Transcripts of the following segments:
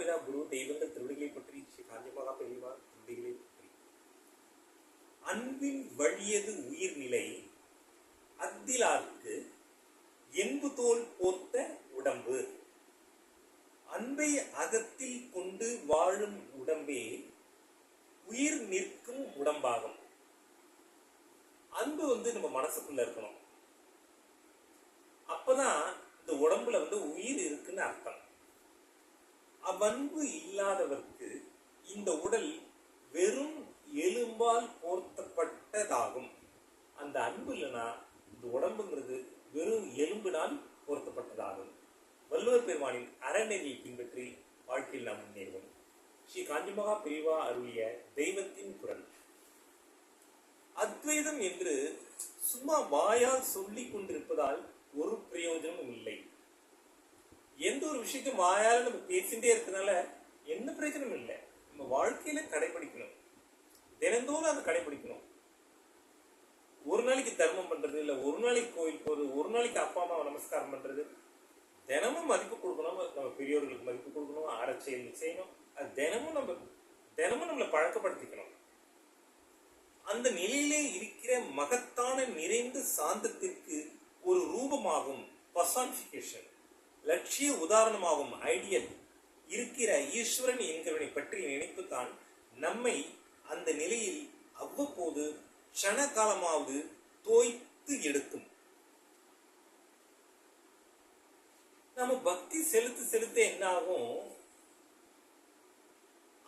பிதா குரு தெய்வங்கள் திருவிழிகளை பற்றி ஸ்ரீ காஞ்சிமகா பெரியவா திருவிடிகளை பற்றி அன்பின் வழியது உயிர்நிலை அத்திலார்க்கு என்பு தோல் போர்த்த உடம்பு. அன்பை அகத்தில் கொண்டு வாழும் உடம்பே உயிர் நிற்கும் உடம்பாகும். அன்பு வந்து நம்ம மனசுக்குள்ள இருக்கணும். அப்பதான் இந்த உடம்புல வந்து உயிர் இருக்குன்னு அர்த்தம். அவ்வன்பு இல்லாதவர்க்கு இந்த உடல் வெறும் எலும்பால் போர்த்தப்பட்டதாகும். அந்த அன்பு இல்லைன்னா இந்த உடம்புங்கிறது வெறும் எலும்பினால் போர்த்தப்பட்டதாகும். வள்ளுவர் பெருமானின் அறநெறியை பின்பற்றி வாழ்க்கையில் நாம் முன்னேறுவோம். ஸ்ரீ காஞ்சிமகா பிரிவா அருளிய தெய்வத்தின் குரல். அத்வைதம் என்று சும்மா வாயால் சொல்லிக் கொண்டிருப்பதால் ஒரு பிரயோஜனமும் இல்லை. எந்த ஒரு விஷயத்தையும் வாயால நம்ம பேசிட்டே இருக்கனால என்ன பிரயோஜனம் இல்லை. நம்ம வாழ்க்கையில கடைபிடிக்கணும். தினந்தோறும் அதை கடைபிடிக்கணும். ஒரு நாளைக்கு தர்மம் பண்றது இல்ல ஒரு நாளைக்கு கோயில் போறது ஒரு நாளைக்கு அப்பா அம்மாவை நமஸ்காரம் பண்றது. தினமும் மதிப்பு கொடுக்கணும் நம்ம பெரியோர்களுக்கு மதிப்பு கொடுக்கணும் அறச்செயல் செய்யணும். அது தினமும் நம்ம தினமும் நம்மளை பழக்கப்படுத்திக்கணும். அந்த நிலையிலே இருக்கிற மகத்தான நிறைந்த சாந்தத்திற்கு ஒரு ரூபமாகும் பர்சானிபிகேஷன் லட்சிய உதாரணமாகும் ஐடியல் இருக்கிற ஈஸ்வரன் என்கிறவனை பற்றிய நினைப்பு தான் நம்மை அந்த நிலையில் அவ்வப்போது க்ஷண காலமாவது தோய்த்து எடுக்கும். நம்ம பக்தி செலுத்து செலுத்த என்ன ஆகும்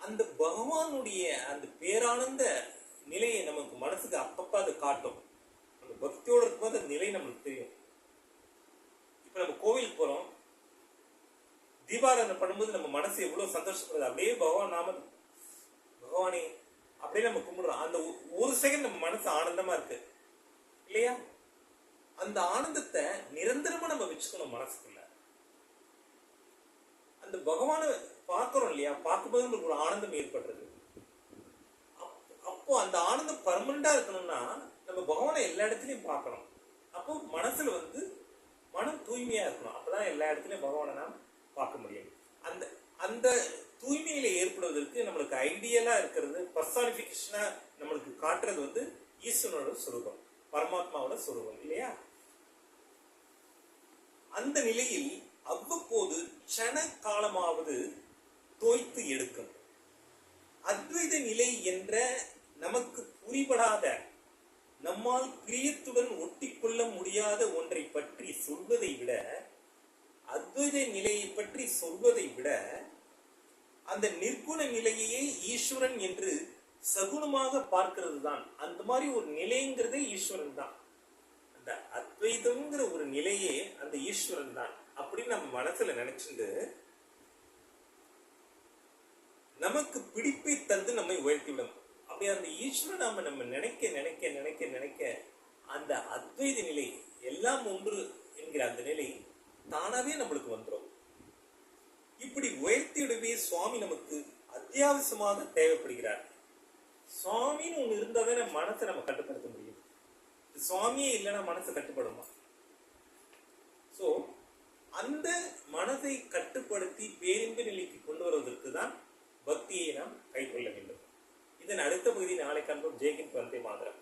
அந்த பகவானுடைய அந்த பேரானந்த நிலையை நமக்கு மனசுக்கு அப்பப்ப அது காட்டும். அந்த பக்தியோட இருக்கும்போது அந்த நிலை நம்மளுக்கு தெரியும். தீபாராதனை பண்ணும்போது நம்ம மனசு எவ்வளவு சந்தோஷப்படுது? அப்படியே பகவான் நாம பகவானே அப்படியே நம்ம கும்பிடுறோம். அந்த ஒரு செகண்ட் நம்ம மனசு ஆனந்தமா இருக்கு. இல்லையா? அந்த ஆனந்தத்தை நிரந்தரமா நம்ம வச்சுக்கணும் மனசுக்குள்ள. அந்த பகவானை பார்க்கிறோம் இல்லையா? பார்க்கும்போது நம்மளுக்கு ஒரு ஆனந்தம் ஏற்படுறது. அப்போ அந்த ஆனந்தம் பர்மனண்டா இருக்கணும்னா நம்ம பகவானை எல்லா இடத்துலயும் பார்க்கணும். அப்போ மனசுல வந்து மனம் தூய்மையா இருக்கணும். அப்பதான் எல்லா இடத்துலயும் பகவானை நாம் பார்க்க முடியும். அந்த அந்த தூய்மையில ஏற்படுவதற்கு நம்மளுக்கு ஐடியலா இருக்கிறது பர்சானிபிகேஷனா நம்மளுக்கு காட்டுறது வந்து ஈஸ்வரனோட சுரூபம் பரமாத்மாவோட சுரூபம் இல்லையா? அந்த நிலையில் அவ்வப்போது க்ஷண காலமாவது தோய்த்து எடுக்கும். அத்வைத நிலை என்ற நமக்கு புரிபடாத நம்மால் பிரியத்துடன் ஒட்டிக்கொள்ள முடியாத ஒன்றை பற்றி சொல்வதை விட அத்வைத நிலையை பற்றி சொல்வதை விட அந்த நிற்குண நிலையையே ஈஸ்வரன் என்று சகுனமாக பார்க்கிறது தான் அந்த மாதிரி ஒரு நிலைங்கிறதே ஈஸ்வரன் தான். அந்த அத்வைதம்ங்கிற ஒரு நிலையே அந்த ஈஸ்வரன் தான் அப்படின்னு நம்ம மனசுல நினைச்சுட்டு நமக்கு பிடிப்பை தந்து நம்மை உயர்த்திவிடும். அப்படி அந்த ஈஸ்வரன் நாம நம்ம நினைக்க நினைக்க நினைக்க நினைக்க அந்த அத்வைத நிலை எல்லாம் ஒன்று என்கிற அந்த நிலை தானாவே நம்மளுக்கு வந்துடும் இப்படி உயர்த்தியிடவே சுவாமி நமக்கு அத்தியாவசியமாக தேவைப்படுகிறார். சுவாமின்னு ஒண்ணு இருந்தாவே நம்ம மனசை நம்ம கட்டுப்படுத்த முடியும். சுவாமியே இல்லைன்னா மனசு கட்டுப்படுமா? சோ அந்த மனதை கட்டுப்படுத்தி பேருந்து நிலைக்கு கொண்டு வருவதற்கு தான் பக்தியை நாம் கைக்கொள்ள வேண்டும். இதன் அடுத்த பகுதி நாளை கண்டோம் ஜெயகின் பந்தை மாதிரம்.